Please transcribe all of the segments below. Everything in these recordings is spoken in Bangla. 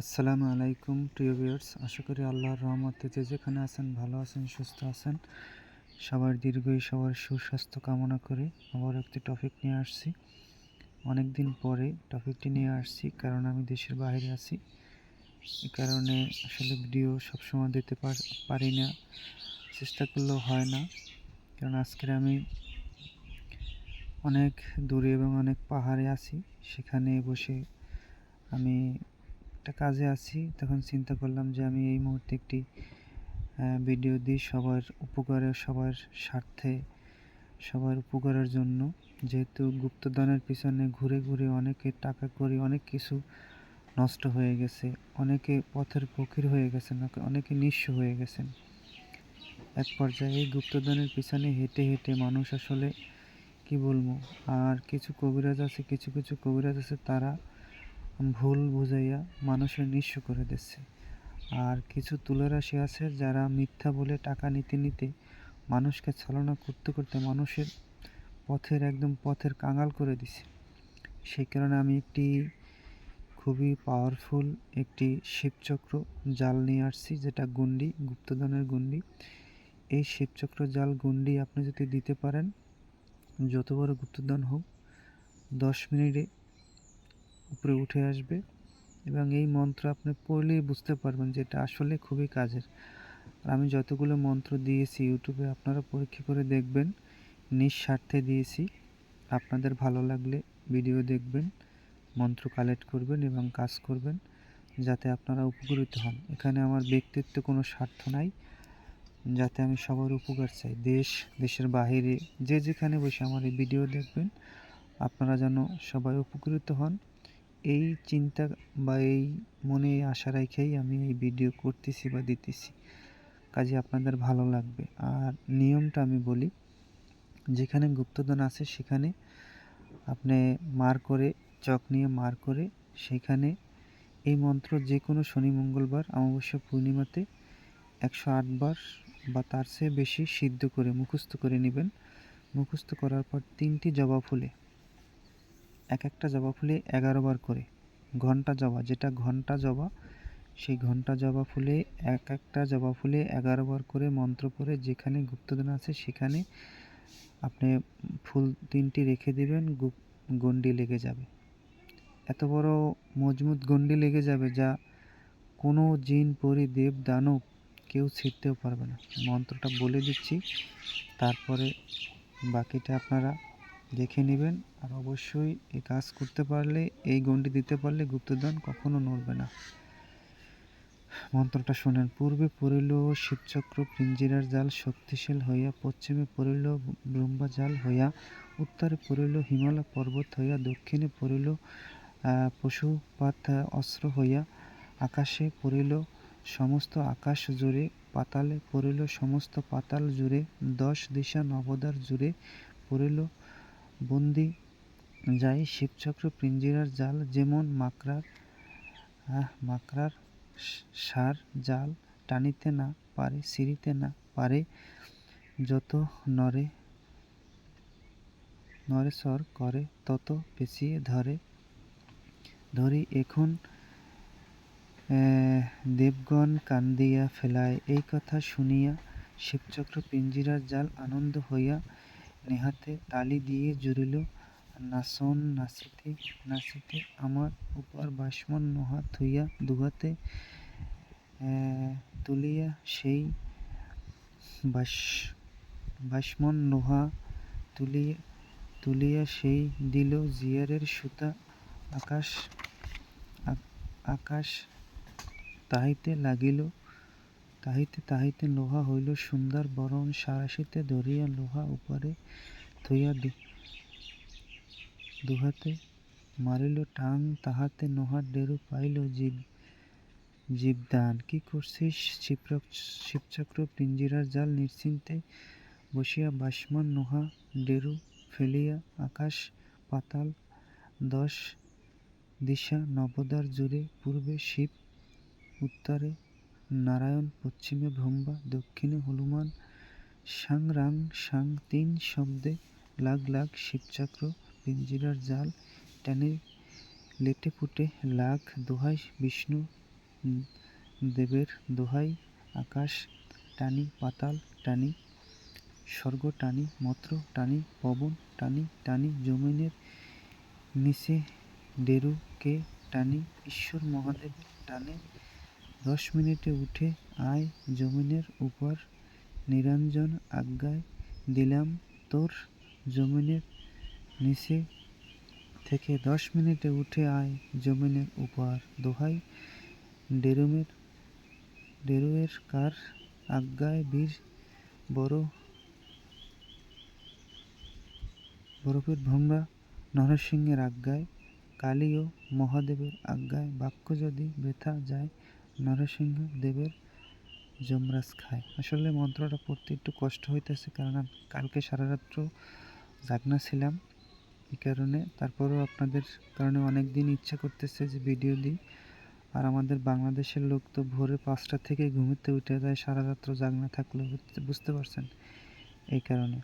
আসসালামু আলাইকুম, প্রিয় ভিউয়ার্স। আশা করি আল্লাহর রহমতে যে যেখানে আছেন, ভালো আছেন, সুস্থ আছেন। সবার দীর্ঘই সবার সুস্বাস্থ্য কামনা করে আবার একটি টপিক নিয়ে আসছি। অনেক দিন পরে টপিকটি নিয়ে আসছি, কারণ আমি দেশের বাইরে আছি। এই কারণে আসলে ভিডিও সবসময় দিতে পারি না, চেষ্টা করলেও হয় না। কারণ আজকের আমি অনেক দূরে এবং অনেক পাহাড়ে আছি। সেখানে বসে আমি একটা কাজে আছি, তখন চিন্তা করলাম যে আমি এই মুহূর্তে একটি ভিডিও দিই সবার উপকারে সবার স্বার্থে, সবার উপকারের জন্য। যেহেতু গুপ্তধনের পিছনে ঘুরে ঘুরে অনেকে টাকা করি, অনেক কিছু নষ্ট হয়ে গেছে, অনেকে পথের ফকির হয়ে গেছেন, অনেকে নিঃস্ব হয়ে গেছেন। এক পর্যায়ে এই গুপ্তধনের পিছনে হেঁটে হেঁটে মানুষ আসলে কি বলব, আর কিছু কবিরাজ আছে, কিছু কিছু কবিরাজ আছে, তারা ভুল বুঝাইয়া মানুষের নিঃস্ব করে দিচ্ছে। আর কিছু তুলারাশি আছে যারা মিথ্যা বলে টাকা নিতে নিতে মানুষকে ছলনা করতে করতে মানুষের পথের একদম পথের কাঙাল করে দিছে সেই কারণে আমি একটি খুবই পাওয়ারফুল একটি শিবচক্র জাল নিয়ে আসছি, যেটা গুন্ডি গুপ্তধনের গুন্ডি এই শিবচক্র জাল গুন্ডি আপনি যদি দিতে পারেন, যত বড় গুপ্তধন হোক, দশ মিনিটে উপরে উঠে আসবে এবং এই মন্ত্র আপনি পড়লেই বুঝতে পারবেন যে এটা আসলে খুবই কাজের। আর আমি যতগুলো মন্ত্র দিয়েছি ইউটিউবে আপনারা পরীক্ষা করে দেখবেন, নিঃস্বার্থে দিয়েছি। আপনাদের ভালো লাগলে ভিডিও দেখবেন, মন্ত্র কালেক্ট করবেন এবং কাজ করবেন যাতে আপনারা উপকৃত হন। এখানে আমার ব্যক্তিত্ব কোনো স্বার্থ নাই, যাতে আমি সবার উপকার চাই। দেশ, দেশের বাহিরে যে যেখানে বসে আমার এই ভিডিও দেখবেন, আপনারা যেন সবাই উপকৃত হন। এই চিন্তা বা এই মনে আশা রেখেই আমি এই ভিডিও করতেছি বা দিতেছি। কাজে আপনাদের ভালো লাগবে। আর নিয়মটা আমি বলি, যেখানে গুপ্তধন আছে সেখানে আপনি মার করে, চক নিয়ে মার করে, সেখানে এই মন্ত্র যে কোনো শনি, মঙ্গলবার, অমাবস্যা, পূর্ণিমাতে একশো আটবার বা তার চেয়ে বেশি সিদ্ধ করে, মুখস্থ করে নেবেন। মুখস্থ করার পর তিনটি জবা ফুলে। এক একটা জবা ফুলে এগারো বার করে। ঘণ্টা জবা, যেটা ঘণ্টা জবা, সেই ঘণ্টা জবা ফুলে এক একটা জবা ফুলে এগারো বার করে মন্ত্র করে যেখানে গুপ্তধন আছে সেখানে আপনি ফুল তিনটি রেখে দেবেন গন্ডি লেগে যাবে। এত বড় মজবুত গন্ডি লেগে যাবে যা কোনো জিন, পরি, দেব, দানব কেউ ছিঁড়তেও পারবে না। মন্ত্রটা বলে দিচ্ছি, তারপরে বাকিটা আপনারা দেখে নেবেন আর অবশ্যই এই কাজ করতে পারলে, এই গণ্ডি দিতে পারলে গুপ্তধন কখনো নড়বে না। মন্ত্রটা শোনেন, পূর্বে পড়িল শিবচক্র পিঞ্জিরার জাল শক্তিশাল হইয়া, পশ্চিমে পড়িল ব্রহ্মা জাল হইয়া, উত্তরে পড়িল হিমালয় পর্বত হইয়া, দক্ষিণে পড়িল পশুপাত অস্ত্র হইয়া, আকাশে পড়িল সমস্ত আকাশ জুড়ে, পাতালে পড়িল সমস্ত পাতাল জুড়ে, দশ দিশা নবদার জুড়ে পড়িল বন্দি যাই শিবচক্র পিঞ্জিরার জাল যেমন মাকড়ার মাকড়ার সার জাল টানিতে না পারে, সিঁড়িতে না পারে, যত নরে নরেশ্বর করে, তত পেঁচিয়ে ধরে। ধরি এখন দেবগণ কান্দিয়া ফেলায়, এই কথা শুনিয়া শিবচক্র পিঞ্জিরার জাল আনন্দ হইয়া নেহাতে তালি দিয়ে জুড়িল নাচন নাচিতে নাচিতে আমার উপর বাসমন নোহা থুইয়া দুহাতে তুলিয়া সেই বাস বাসমন নোহা তুলিয়া তুলিয়া সেই দিল জিয়ারের সুতা আকাশ আকাশ তাহিতে লাগিল। তাহিতে তাহিতে লোহা হইল সুন্দর বরণ সারাশিতে ধরিয়া লোহা উপরে থইয়া দুহাতে মারিল টাং, তাহাতে নোহার ডেরু পাইল জীব জীবদান। কি করছিস শিবচক্র পিঞ্জিরার জাল নিশ্চিন্তে বসিয়া বাসমান নোহা ডেরু ফেলিয়া আকাশ পাতাল দশ দিশা নবদার জুড়ে পূর্বে শিব উত্তরে নারায়ণ, পশ্চিমে ব্রহ্মা দক্ষিণে হনুমান সাং রাং সাং তিন শব্দে লাগ লাগ শিবচক্র, পিঞ্জিরার জাল টেনে লেটে ফুটে লাখ দোহাই বিষ্ণু দেবের দোহাই আকাশ, টানি পাতাল, টানি স্বর্গ, টানি মত্র, টানি পবন, টানি টানি জমিনের নিচে ডেরুকে টানি ঈশ্বর মহাদেব টানে দশ মিনিটে উঠে আয় জমিনের উপর। নিরঞ্জন আজ্ঞায় দিলাম, তোর জমিনের নিচে থেকে দশ মিনিটে উঠে আয় জমিনের উপর। দোহাই ডেরুমের, ডেরুয়ের কার আজ্ঞায় বীর বড়, বরফের ভোমরা নরসিংহের আজ্ঞায়, কালী ও মহাদেবের আজ্ঞায় বাক্য যদি বৃথা যায় নরসিংহ দেবের যমরাজ খায়। আসলে মন্ত্রটা পড়তে একটু কষ্ট হইতেছে কারণ আমি কালকে সারা রাত্র জাগনা ছিলাম। এই কারণে তারপরেও আপনাদের কারণে অনেক দিন ইচ্ছা করতেছে যে ভিডিও দিই। আর আমাদের বাংলাদেশের লোক তো ভোরে পাঁচটা থেকে ঘুমিতে উঠে যায় সারা রাত্র জাগনা থাকলে, বুঝতে- বুঝতে পারছেন? এই কারণে।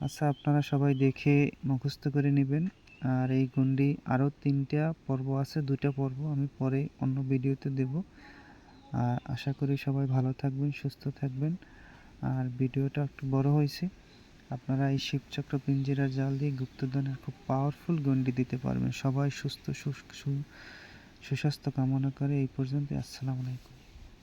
আচ্ছা আপনারা সবাই দেখে মুখস্থ করে নেবেন। আর এই গন্ডি আরও তিনটা পর্ব আছে দুটা পর্ব আমি পরে অন্য ভিডিওতে দেব। আর আশা করি সবাই ভালো থাকবেন, সুস্থ থাকবেন। আর ভিডিওটা একটু বড় হয়েছে। আপনারা এই শিবচক্র পিঞ্জিরা জাল দিয়ে গুপ্তধনের খুব পাওয়ারফুল গন্ডি দিতে পারবেন। সবাই সুস্থ সুস্বাস্থ্য কামনা করে এই পর্যন্ত আসসালামু আলাইকুম।